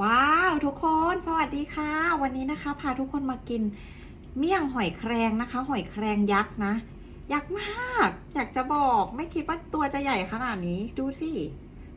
ว้าวทุกคนสวัสดีค่ะ วันนี้นะคะ พาทุกคนมากิน เมี่ยงหอยแครงนะคะ หอยแครงยักษ์นะยักษ์มาก อยากจะบอกไม่คิดว่าตัวจะใหญ่ขนาดนี้ดูสิ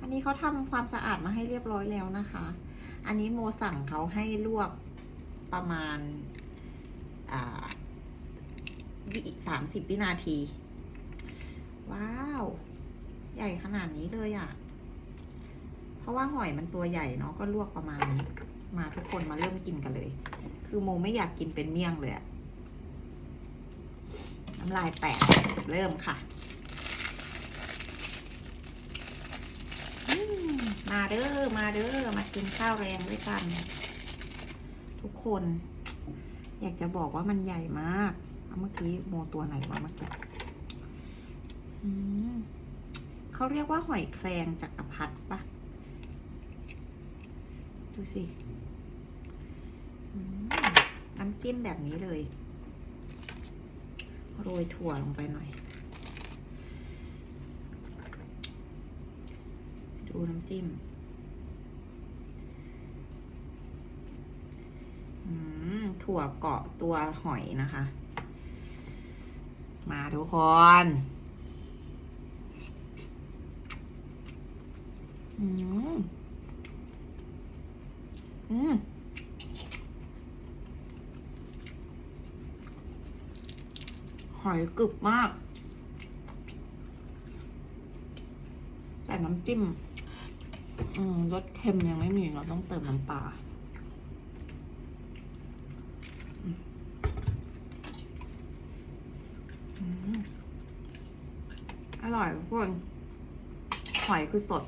อันนี้เขาทำความสะอาดมาให้เรียบร้อยแล้วนะคะ อันนี้โมสั่งเขาให้ลวกประมาณอ่าสามสิบวินาที ว้าว ใหญ่ขนาดนี้เลยอะ่ะ เพราะว่าหอยมันตัวใหญ่เนาะก็ลวกประมาณนี้มาทุกคนมาเริ่มกินกันเลย คือโมไม่อยากกินเป็นเมี่ยงเลยอะน้ำลายแตกเริ่มค่ะมาเด้อมาเด้อมากินข้าวแรงด้วยกัน ทุกคน อยากจะบอกว่ามันใหญ่มากเอาเมื่อกี้โมตัวไหนวะเมื่อกี้เขาเรียกว่าหอยแครงจักรพรรดิปะ ดูสิน้ำจิ้มแบบนี้เลย โรยถั่วลงไปหน่อย ดูน้ำจิ้มอืมถั่วเกาะตัวหอยนะคะ มาทุกคนอืม อืมหอยกรึบมาก แต่น้ำจิ้ม อืมรสเค็มยังไม่มีเราต้องเติมน้ำปลาอืมอืมอร่อยทุกคน หอยคือสด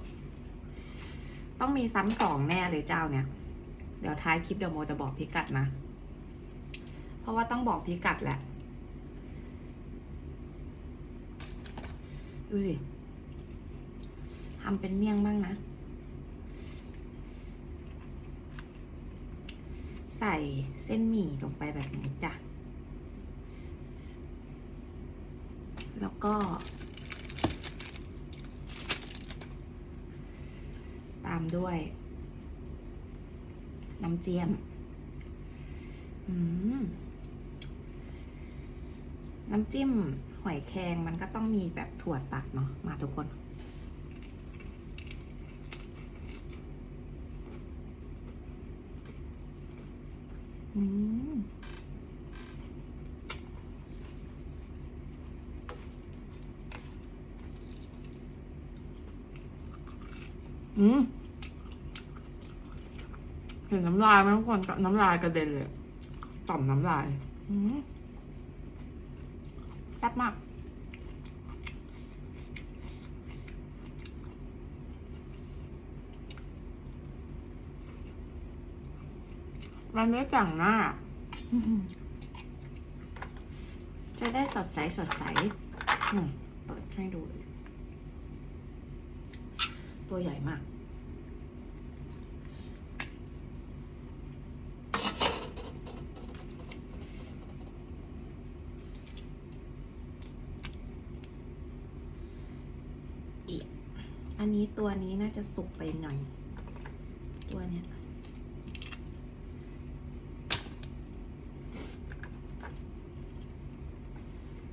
ต้องมีซ้ำสองแน่เลยเจ้าเนี่ย เดี๋ยวท้ายคลิปเดี๋ยวโมจะบอกพิกัดนะ เพราะว่าต้องบอกพิกัดแหละ ดูสิทำเป็นเมี่ยงบ้างนะ ใส่เส้นหมี่ลงไปแบบนี้จ้ะ แล้วก็ตามด้วย น้ำเจียมน้ำจิ้มหอยแครงมันก็ต้องมีแบบถั่วตัดเนาะมาทุกคน อืมอืม ห็นน้ำลายไหมทุกคนน้ำลายกระเด็นเลย ต่อมน้ำลายอืมแซ่บมาก มันไม่จังหน้า จะได้สดใสสดใสอืมเปิดให้ดูเลย ตัวใหญ่มาก อีก อันนี้ตัวนี้น่าจะสุกไปหน่อย ตัวเนี้ย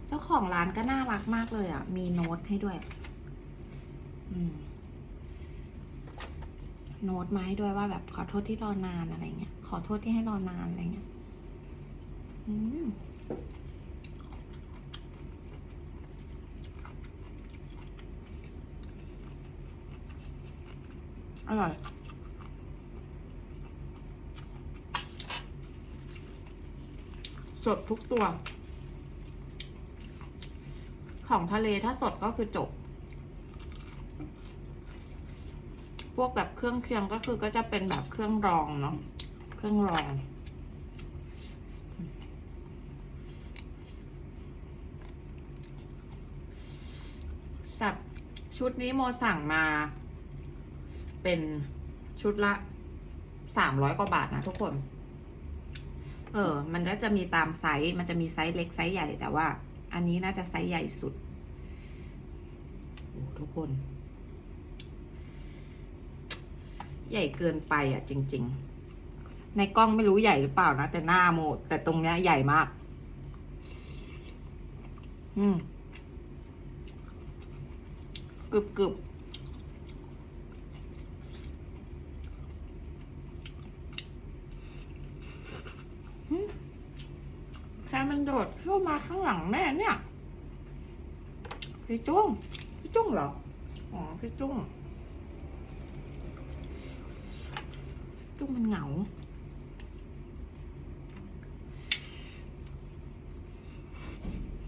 เจ้าของร้านก็น่ารักมากเลยอะ มีโน้ตให้ด้วย อืม โน้ตมาให้ด้วยว่าแบบขอโทษที่รอนานอะไรเงี้ย ขอโทษที่ให้รอนานอะไรเงี้ย อืม อร่อย สดทุกตัว ของทะเลถ้าสดก็คือจบ พวกแบบเครื่องเคียงก็คือก็จะเป็นแบบเครื่องรองเนาะ เครื่องรองสับชุดนี้โมสั่งมา เป็นชุดละสามร้อยกว่าบาทนะทุกคน เออ มันก็จะมีตามไซส์ มันจะมีไซส์เล็กไซส์ใหญ่แต่ว่า อันนี้น่าจะไซส์ใหญ่สุดโอ้ทุกคน ใหญ่เกินไปอะ จริง ๆ ในกล้องไม่รู้ใหญ่หรือเปล่านะ แต่หน้าโมแต่ตรงเนี้ยใหญ่มาก อืมกรึบกรึบอืมแค่มัน โดดเข้ามาข้างหลังแม่เนี่ย พี่จุ้ง พี่จุ้งเหรอ อ๋อ พี่จุ้ง จุ้งมันเหงา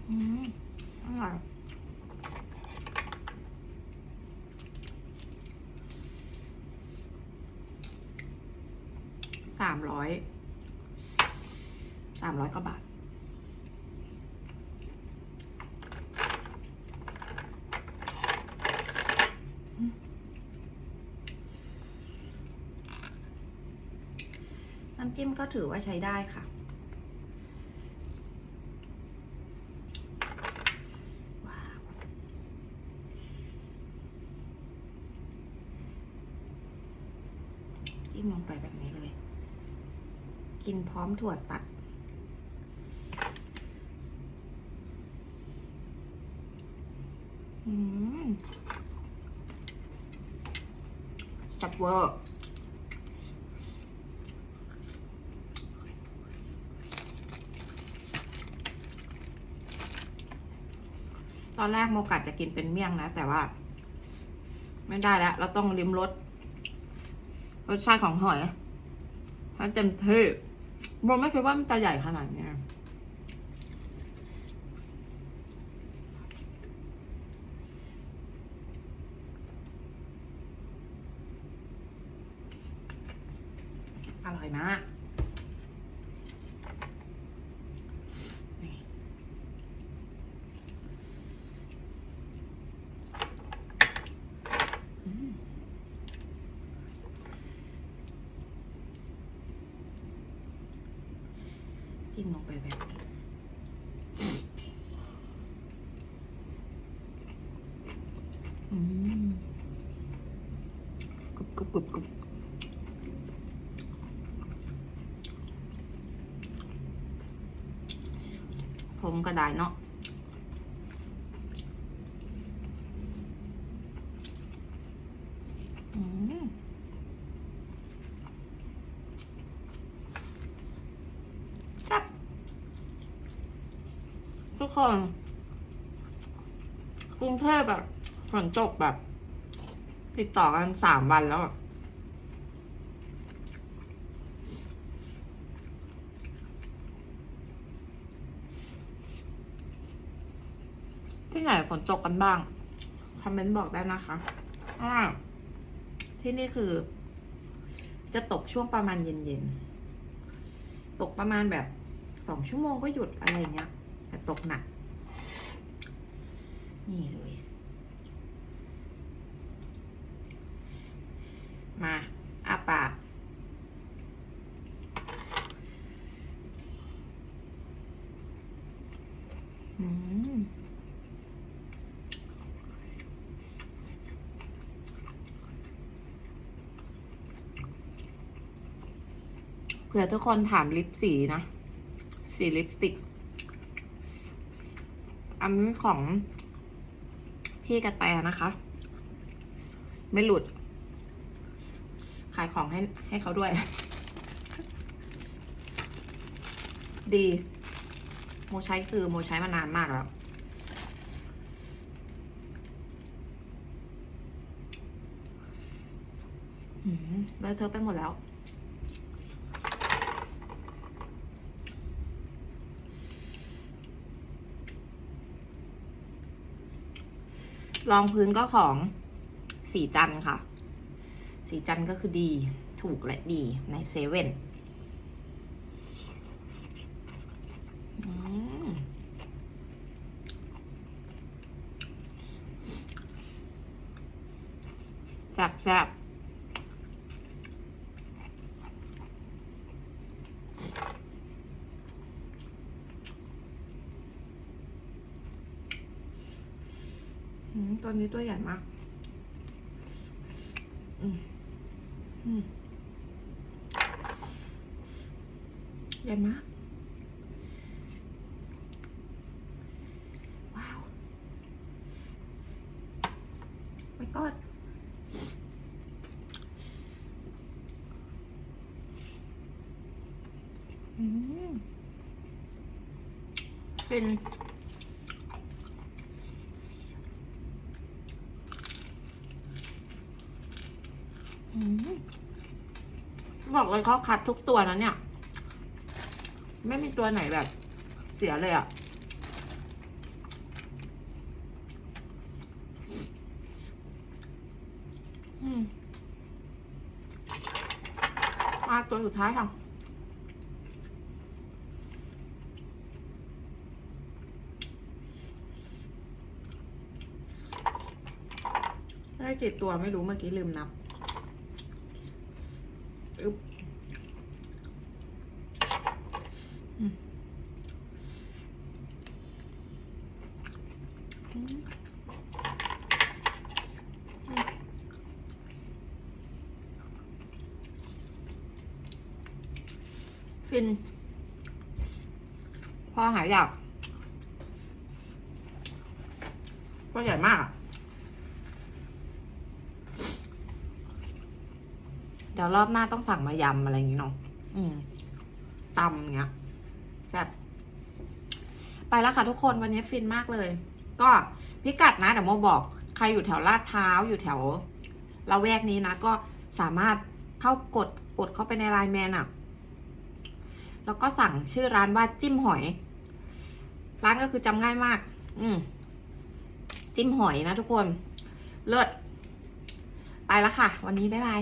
อืมอร่อยสามร้อยสามร้อยกว่าบาท น้ำจิ้มก็ถือว่าใช้ได้ค่ะ จิ้มลงไปแบบนี้เลย กินพร้อมถั่วตัดอืม สับเวอร์ ตอนแรกโมกัดจะกินเป็นเมี่ยงนะ แต่ว่า ไม่ได้แล้ว เราต้องริมรสรสชาติของหอยให้เต็มที่โมไม่คิดว่ามันจะใหญ่ขนาดนี้อร่อยมาก มลงไปแบบนี้กรุบกรุบกรุบกรุบผมก็ได้เนาะ อืมแซ่บทุกคนก รุงเทพแบบฝนตกแบบ ติดต่อกันสามวันแล้วอะที่ไหนฝนตกกันบ้าง คอมเมนต์บอกได้นะคะอ่าที่นี่คือ จะตกช่วงประมาณเย็นๆ ตกประมาณแบบสองชั่วโมงก็หยุดอะไรเงี้ย แต่ตกหนัก นี่เลย มาอาปากอืมเผื่อทุกคนถามลิปสีนะ สีลิปสติก อันนี้ของ พี่กระแตนะคะ ไม่หลุด ขายของให้ให้เขาด้วย ดี โมใช้คือโมใช้มานานมากแล้ว เลอะเทอไปหมดแล้ว รองพื้นก็ของสีจันค่ะ สีจันก็คือดีถูกและดีในเซเว่นแซ่บแซ่บ ตัวนี้ตัวใหญ่มาก อืมอืมใหญ่มาก ว้าวไม่กอดอืมฟิน อืม บอกเลยเขาคัดทุกตัวนะเนี่ย ไม่มีตัวไหนแบบ เสียเลยอะ่ะมมาตัวสุดท้ายค่ะได้กี่ตัวไม่รู้เมื่อกี้ลืมนับ อึ๊บฟิน พอหายอยากก็ใหญ่มากอะ เดี๋ยวรอบหน้าต้องสั่งมายำอะไรอย่างงี้เนาะอืมตำอย่างเงี้ยแซ่บไปแล้วค่ะทุกคนวันนี้ฟินมากเลย ก็พิกัดนะเดี๋ยวโมบอกใครอยู่แถวลาดพร้าวอยู่แถวละแวกนี้นะ ก็สามารถเข้ากดกดเข้าไปในไลน์แมนอะแล้วก็สั่งชื่อร้านว่าจิ้มหอย ร้านก็คือจำง่ายมาก อืมจิ้มหอยนะทุกคน เลิศไปแล้วค่ะ วันนี้บ๊ายบาย